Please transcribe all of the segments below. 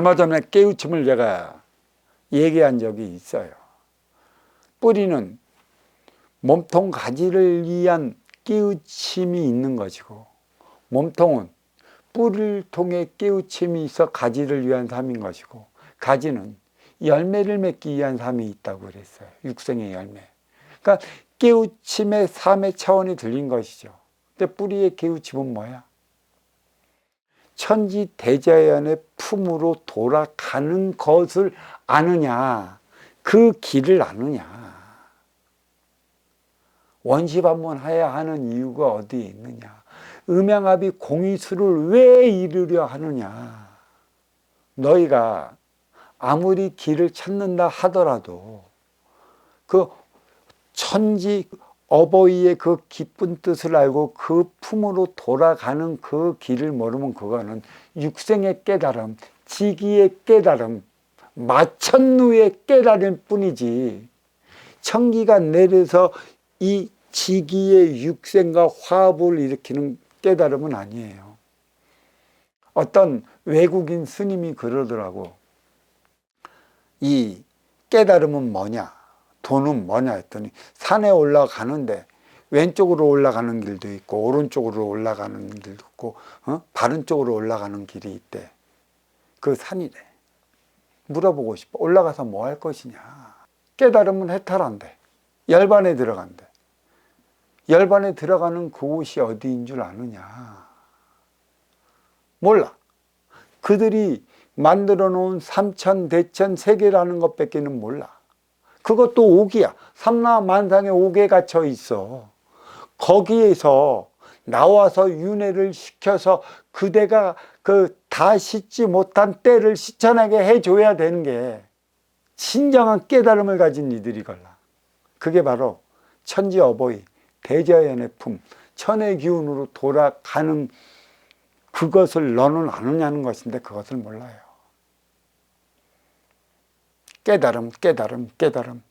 얼마 전에 깨우침을 제가 얘기한 적이 있어요. 뿌리는 몸통 가지를 위한 깨우침이 있는 것이고 몸통은 뿌리를 통해 깨우침이 있어 가지를 위한 삶인 것이고 가지는 열매를 맺기 위한 삶이 있다고 그랬어요. 육생의 열매. 그러니까 깨우침의 삶의 차원이 들린 것이죠. 근데 뿌리의 깨우침은 뭐야? 천지 대자연의 품으로 돌아가는 것을 아느냐, 그 길을 아느냐. 원시 반문해야 하는 이유가 어디에 있느냐? 음양합이 공의수를 왜 이루려 하느냐? 너희가 아무리 길을 찾는다 하더라도 그 천지 어버이의 그 기쁜 뜻을 알고 그 품으로 돌아가는 그 길을 모르면 그거는 육생의 깨달음, 지기의 깨달음, 마천루의 깨달음 뿐이지 천기가 내려서 이 지기의 육생과 화합을 일으키는 깨달음은 아니에요. 어떤 외국인 스님이 그러더라고. 이 깨달음은 뭐냐? 돈은 뭐냐 했더니 산에 올라가는데 왼쪽으로 올라가는 길도 있고 오른쪽으로 올라가는 길도 있고 어? 바른 쪽으로 올라가는 길이 있대. 그 산이래. 물어보고 싶어. 올라가서 뭐 할 것이냐? 깨달음은 해탈한대. 열반에 들어간대. 열반에 들어가는 그곳이 어디인 줄 아느냐? 몰라. 그들이 만들어 놓은 삼천, 대천, 세계라는 것밖에는 몰라. 그것도 옥이야. 삼라만상에 옥에 갇혀 있어. 거기에서 나와서 윤회를 시켜서 그대가 그 다 씻지 못한 때를 씻어내게 해줘야 되는 게 진정한 깨달음을 가진 이들이 걸라. 그게 바로 천지 어버이, 대자연의 품, 천의 기운으로 돌아가는 그것을 너는 아느냐는 것인데 그것을 몰라요. 깨달음, 깨달음, 깨달음.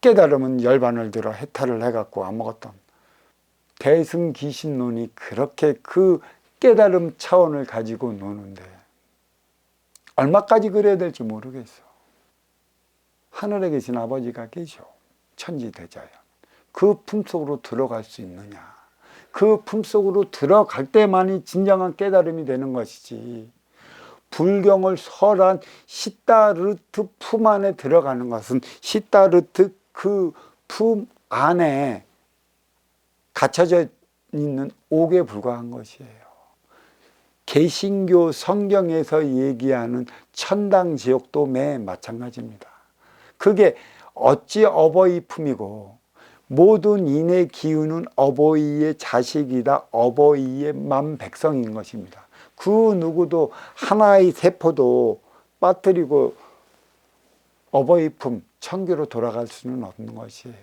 깨달음은 열반을 들어 해탈을 해갖고 아무것도 대승기신론이 그렇게 그 깨달음 차원을 가지고 노는데 얼마까지 그래야 될지 모르겠어. 하늘에 계신 아버지가 계셔. 천지대자연. 그 품속으로 들어갈 수 있느냐. 그 품속으로 들어갈 때만이 진정한 깨달음이 되는 것이지. 불경을 설한 시다르트 품 안에 들어가는 것은 시다르트 그 품 안에 갇혀져 있는 옥에 불과한 것이에요. 개신교 성경에서 얘기하는 천당 지옥도 매 마찬가지입니다. 그게 어찌 어버이 품이고 모든 인의 기운은 어버이의 자식이다. 어버이의 만 백성인 것입니다. 그 누구도 하나의 세포도 빠뜨리고 어버이 품 천교로 돌아갈 수는 없는 것이에요.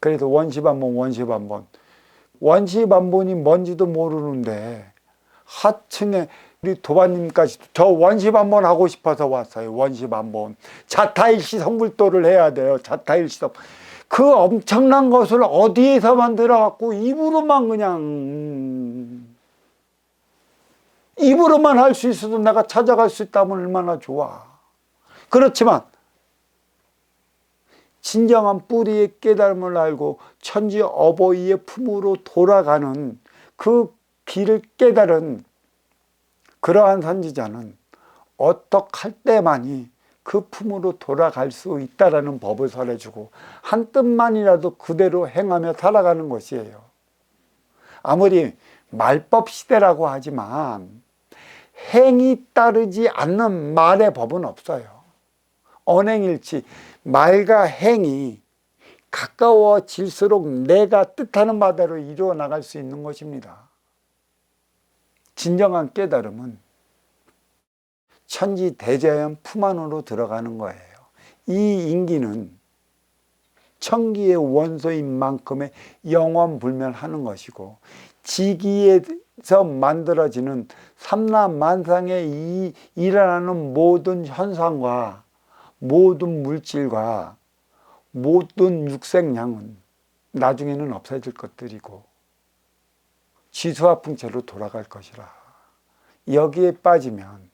그래서 원시반본 원시반본 원시반본이 뭔지도 모르는데 하층에 우리 도반님까지 저 원시반본 하고 싶어서 왔어요. 원시반본 자타일시 성불도를 해야 돼요. 자타일시 성. 그 엄청난 것을 어디에서 만들어 갖고 입으로만 그냥 입으로만 할 수 있어도 내가 찾아갈 수 있다면 얼마나 좋아. 그렇지만 진정한 뿌리의 깨달음을 알고 천지 어버이의 품으로 돌아가는 그 길을 깨달은 그러한 선지자는 어떡할 때만이 그 품으로 돌아갈 수 있다라는 법을 설해주고 한 뜻만이라도 그대로 행하며 살아가는 것이에요. 아무리 말법 시대라고 하지만 행이 따르지 않는 말의 법은 없어요. 언행일치 말과 행이 가까워질수록 내가 뜻하는 바대로 이루어 나갈 수 있는 것입니다. 진정한 깨달음은 천지 대자연 품 안으로 들어가는 거예요. 이 인기는 천기의 원소인 만큼의 영원불멸하는 것이고 지기에 서 만들어지는 삼라만상에 이 일어나는 모든 현상과 모든 물질과 모든 육생량은 나중에는 없어질 것들이고 지수와 풍채로 돌아갈 것이라 여기에 빠지면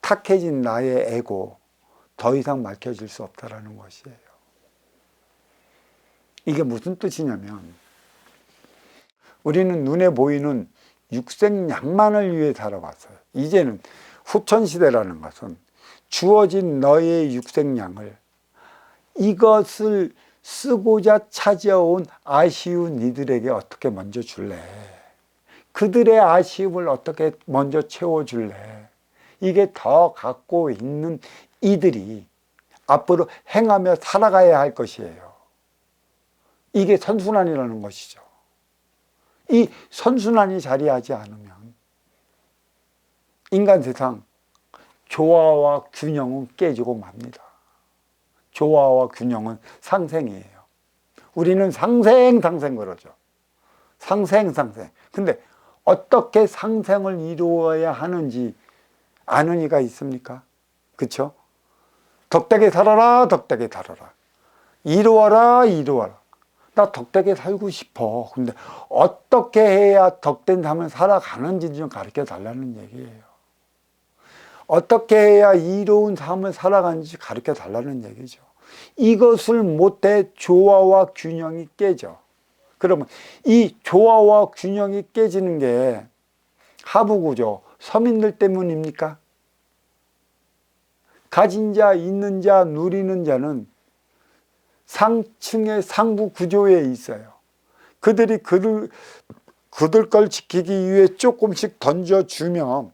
탁해진 나의 에고 더 이상 밝혀질 수 없다라는 것이에요. 이게 무슨 뜻이냐면 우리는 눈에 보이는 육생양만을 위해 살아왔어요. 이제는 후천시대라는 것은 주어진 너의 육생양을 이것을 쓰고자 찾아온 아쉬운 이들에게 어떻게 먼저 줄래? 그들의 아쉬움을 어떻게 먼저 채워줄래? 이게 더 갖고 있는 이들이 앞으로 행하며 살아가야 할 것이에요. 이게 선순환이라는 것이죠. 이 선순환이 자리하지 않으면 인간 세상 조화와 균형은 깨지고 맙니다. 조화와 균형은 상생이에요. 우리는 상생, 상생 그러죠. 상생, 상생. 근데 어떻게 상생을 이루어야 하는지 아는 이가 있습니까? 그쵸? 덕되게 살아라, 덕되게 살아라. 이루어라, 이루어라. 나 덕되게 살고 싶어. 근데 어떻게 해야 덕된 삶을 살아가는지 좀 가르쳐 달라는 얘기예요. 어떻게 해야 이로운 삶을 살아가는지 가르쳐 달라는 얘기죠. 이것을 못해 조화와 균형이 깨져. 그러면 이 조화와 균형이 깨지는 게 하부구조, 서민들 때문입니까? 가진 자, 있는 자, 누리는 자는 상층의 상부 구조에 있어요. 그들이 그들, 그들 걸 지키기 위해 조금씩 던져주면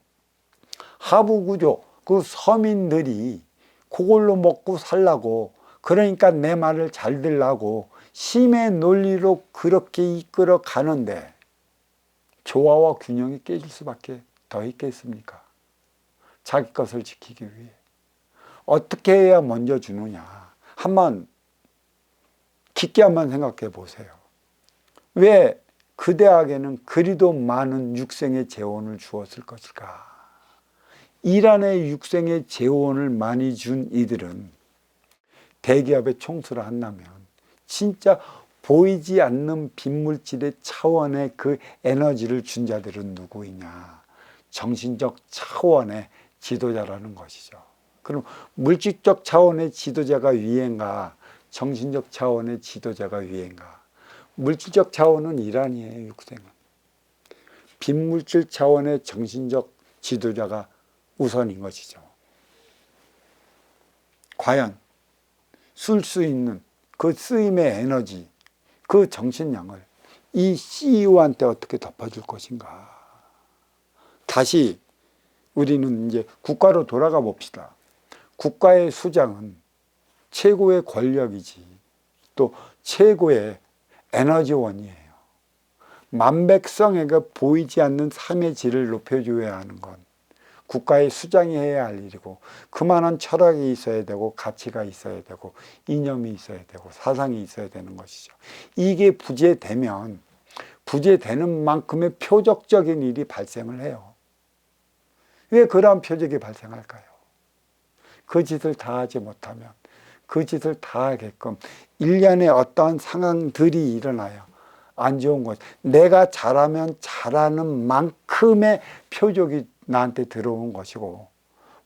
하부 구조, 그 서민들이 그걸로 먹고 살라고 그러니까 내 말을 잘 들라고 심의 논리로 그렇게 이끌어 가는데 조화와 균형이 깨질 수밖에 더 있겠습니까? 자기 것을 지키기 위해 어떻게 해야 먼저 주느냐 한번 깊게 한번 생각해 보세요. 왜 그 대학에는 그리도 많은 육생의 재원을 주었을 것일까? 이란의 육생의 재원을 많이 준 이들은 대기업에 총수를 한다면 진짜 보이지 않는 빈물질의 차원의 그 에너지를 준 자들은 누구이냐? 정신적 차원의 지도자라는 것이죠. 그럼 물질적 차원의 지도자가 위인가? 정신적 차원의 지도자가 위인가? 물질적 차원은 이란이에요, 육생은. 빈물질 차원의 정신적 지도자가 우선인 것이죠. 과연 쓸 수 있는 그 쓰임의 에너지, 그 정신량을 이 CEO한테 어떻게 덮어줄 것인가. 다시 우리는 이제 국가로 돌아가 봅시다. 국가의 수장은 최고의 권력이지 또 최고의 에너지원이에요. 만백성에게 보이지 않는 삶의 질을 높여줘야 하는 건 국가의 수장이 해야 할 일이고 그만한 철학이 있어야 되고 가치가 있어야 되고 이념이 있어야 되고 사상이 있어야 되는 것이죠. 이게 부재되면 부재되는 만큼의 표적적인 일이 발생을 해요. 왜 그러한 표적이 발생할까요? 그 짓을 다 하지 못하면 그 짓을 다 하게끔 일련의 어떠한 상황들이 일어나요. 안 좋은 것. 내가 잘하면 잘하는 만큼의 표적이 나한테 들어온 것이고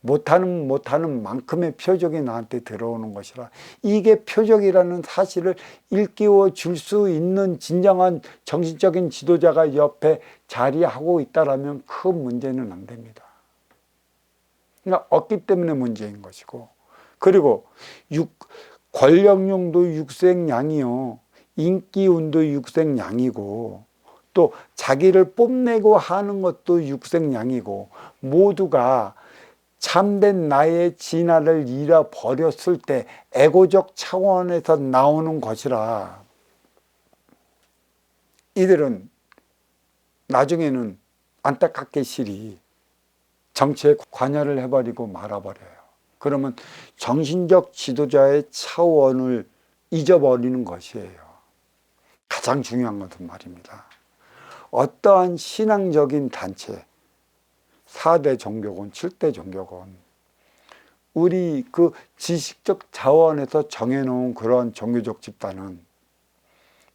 못하는 못하는 만큼의 표적이 나한테 들어오는 것이라 이게 표적이라는 사실을 일깨워 줄 수 있는 진정한 정신적인 지도자가 옆에 자리하고 있다라면 큰 문제는 안 됩니다. 그러니까 없기 때문에 문제인 것이고 그리고 육, 권력용도 육생양이요 인기운도 육생양이고 또 자기를 뽐내고 하는 것도 육생양이고 모두가 참된 나의 진화를 잃어버렸을 때 에고적 차원에서 나오는 것이라 이들은 나중에는 안타깝게 실이 정치에 관여를 해버리고 말아버려요. 그러면 정신적 지도자의 차원을 잊어버리는 것이에요. 가장 중요한 것은 말입니다. 어떠한 신앙적인 단체, 4대 종교권, 7대 종교권, 우리 그 지식적 자원에서 정해놓은 그런 종교적 집단은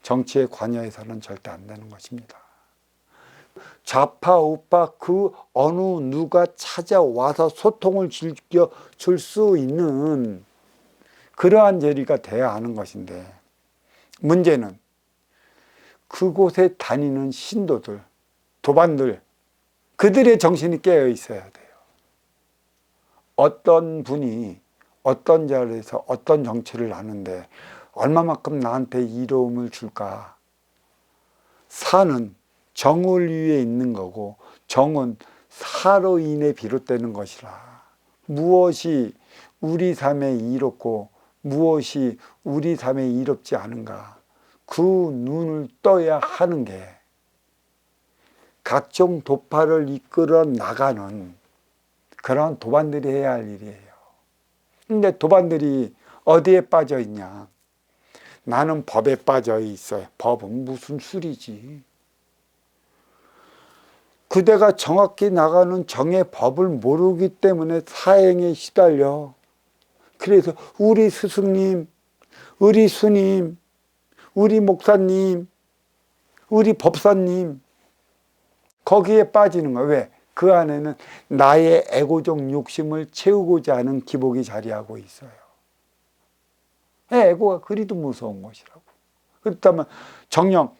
정치에 관여해서는 절대 안 되는 것입니다. 좌파 우파 그 어느 누가 찾아와서 소통을 즐겨 줄 수 있는 그러한 자리가 돼야 하는 것인데 문제는 그곳에 다니는 신도들 도반들 그들의 정신이 깨어 있어야 돼요. 어떤 분이 어떤 자리에서 어떤 정치를 하는데 얼마만큼 나한테 이로움을 줄까? 사는 정을 위해 있는 거고 정은 사로 인해 비롯되는 것이라. 무엇이 우리 삶에 이롭고 무엇이 우리 삶에 이롭지 않은가? 그 눈을 떠야 하는 게 각종 도파를 이끌어 나가는 그런 도반들이 해야 할 일이에요. 근데 도반들이 어디에 빠져 있냐? 나는 법에 빠져 있어요. 법은 무슨 술이지? 그대가 정확히 나가는 정의 법을 모르기 때문에 사행에 시달려. 그래서 우리 스승님, 우리 스님, 우리 목사님, 우리 법사님, 거기에 빠지는 거야. 왜? 그 안에는 나의 에고적 욕심을 채우고자 하는 기복이 자리하고 있어요. 에고가 그리도 무서운 것이라고. 그렇다면 정령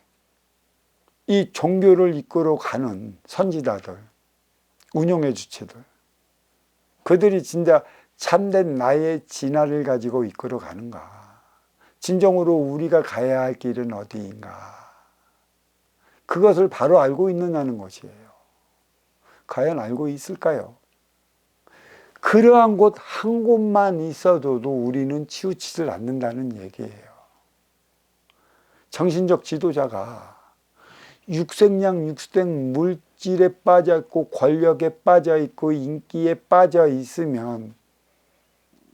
이 종교를 이끌어 가는 선지자들, 운영의 주체들, 그들이 진짜 참된 나의 진화를 가지고 이끌어 가는가? 진정으로 우리가 가야 할 길은 어디인가? 그것을 바로 알고 있느냐는 것이에요. 과연 알고 있을까요? 그러한 곳 한 곳만 있어도 우리는 치우치질 않는다는 얘기예요. 정신적 지도자가 육생량 육생 물질에 빠져 있고 권력에 빠져 있고 인기에 빠져 있으면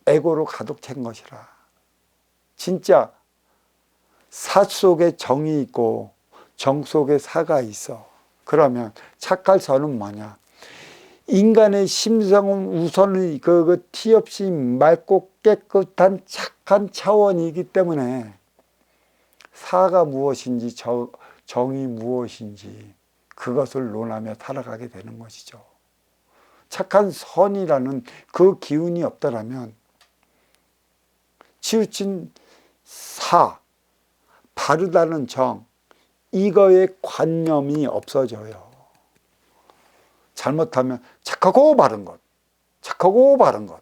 에고로 가득 찬 것이라. 진짜 사 속에 정이 있고 정 속에 사가 있어. 그러면 착할 선은 뭐냐? 인간의 심성은 우선은 그, 그 티 없이 맑고 깨끗한 착한 차원이기 때문에 사가 무엇인지 저, 정이 무엇인지 그것을 논하며 살아가게 되는 것이죠. 착한 선이라는 그 기운이 없더라면 치우친 사, 바르다는 정, 이거에 관념이 없어져요. 잘못하면 착하고 바른 것, 착하고 바른 것.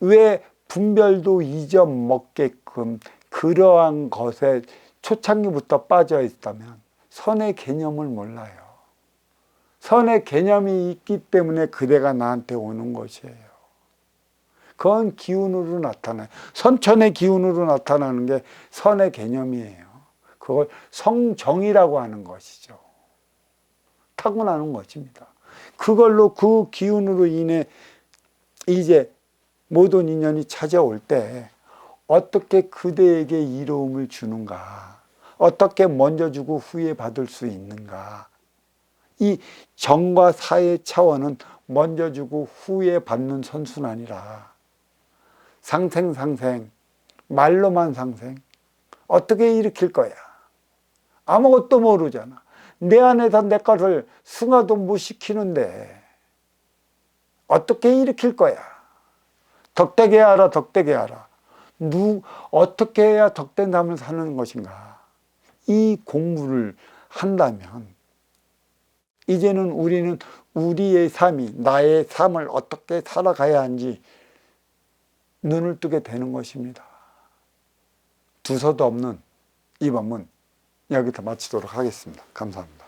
왜 분별도 잊어먹게끔 그러한 것에 초창기부터 빠져 있다면 선의 개념을 몰라요. 선의 개념이 있기 때문에 그대가 나한테 오는 것이에요. 그건 기운으로 나타나요. 선천의 기운으로 나타나는 게 선의 개념이에요. 그걸 성정이라고 하는 것이죠. 타고나는 것입니다. 그걸로 그 기운으로 인해 이제 모든 인연이 찾아올 때 어떻게 그대에게 이로움을 주는가? 어떻게 먼저 주고 후에 받을 수 있는가? 이 정과 사의 차원은 먼저 주고 후에 받는 선순환이라. 상생 상생, 말로만 상생. 어떻게 일으킬 거야? 아무것도 모르잖아. 내 안에서 내 것을 승화도 못 시키는데 어떻게 일으킬 거야? 덕되게 하라, 덕되게 하라. 누, 어떻게 해야 덕된 삶을 사는 것인가? 이 공부를 한다면 이제는 우리는 우리의 삶이 나의 삶을 어떻게 살아가야 하는지 눈을 뜨게 되는 것입니다. 두서도 없는 이 법문 여기서 마치도록 하겠습니다. 감사합니다.